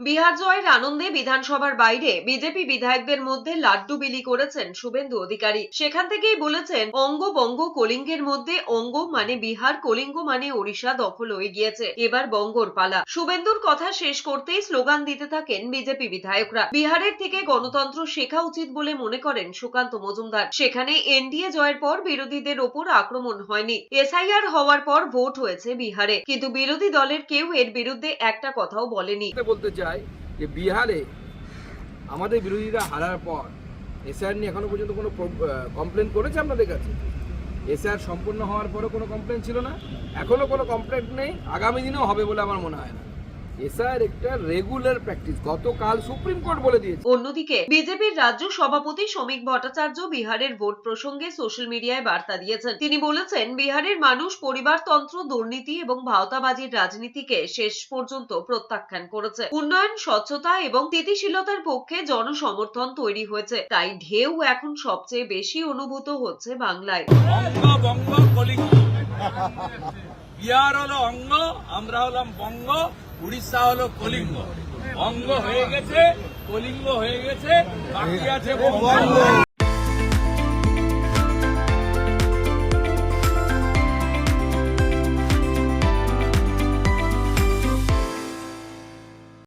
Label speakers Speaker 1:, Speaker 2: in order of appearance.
Speaker 1: বিহার জয়ের আনন্দে বিধানসভার বাইরে বিজেপি বিধায়কদের মধ্যে লাড্ডু বিলি করেছেন শুভেন্দু অধিকারী। সেখান থেকেই বলেছেন, অঙ্গ বঙ্গ কলিঙ্গের মধ্যে অঙ্গ মানে বিহার, কলিঙ্গ মানে ওড়িশা দখল হয়ে গিয়েছে। এবার বঙ্গর পালা। শুভেন্দুর কথা শেষ করতেই স্লোগান দিতে থাকেন বিজেপি বিধায়করা। বিহারের থেকে গণতন্ত্র শেখা উচিত বলে মনে করেন সুকান্ত মজুমদার। সেখানে এনডিএ জয়ের পর বিরোধীদের ওপর আক্রমণ হয়নি। এসআইআর হওয়ার পর ভোট হয়েছে বিহারে। কিন্তু বিরোধী দলের কেউ এর বিরুদ্ধে একটা কথাও বলেনি।
Speaker 2: বলতে চাই যে বিহারে আমাদের বিরোধীরা হারার পর এসআর নিয়ে এখনও পর্যন্ত কোনো কমপ্লেন করেছে আপনাদের কাছে? এসআর সম্পূর্ণ হওয়ার পরও কোনো কমপ্লেন ছিল না? এখনও কোনো কমপ্লেন নেই? আগামী দিনেও হবে বলে আমার মনে হয় না। এসআর একটা রেগুলার প্র্যাকটিস গতকাল সুপ্রিম কোর্ট বলে দিয়েছে।
Speaker 1: অন্যদিকে বিজেপির রাজ্য সভাপতি শ্রমিক ভট্টাচার্য বিহারের ভোট প্রসঙ্গে সোশ্যাল মিডিয়ায় বার্তা দিয়েছেন। তিনি বলেছেন বিহারের মানুষ পরিবারতন্ত্র দুর্নীতি এবং ভাওতাবাজির রাজনীতিকে শেষ পর্যন্ত প্রত্যাখ্যান করেছে। উন্নয়ন স্বচ্ছতা এবং স্থিতিশীলতার পক্ষে জনসমর্থন তৈরি হয়েছে। তাই ঢেউ এখন সবচেয়ে বেশি অনুভূত হচ্ছে বাংলায়।
Speaker 3: বিহার হলো অঙ্গ আমরা হলাম বঙ্গ। উড়িষ্যা হলো কলিঙ্গ। অঙ্গ হয়ে গেছে কলিঙ্গ হয়ে গেছে বাকি আছে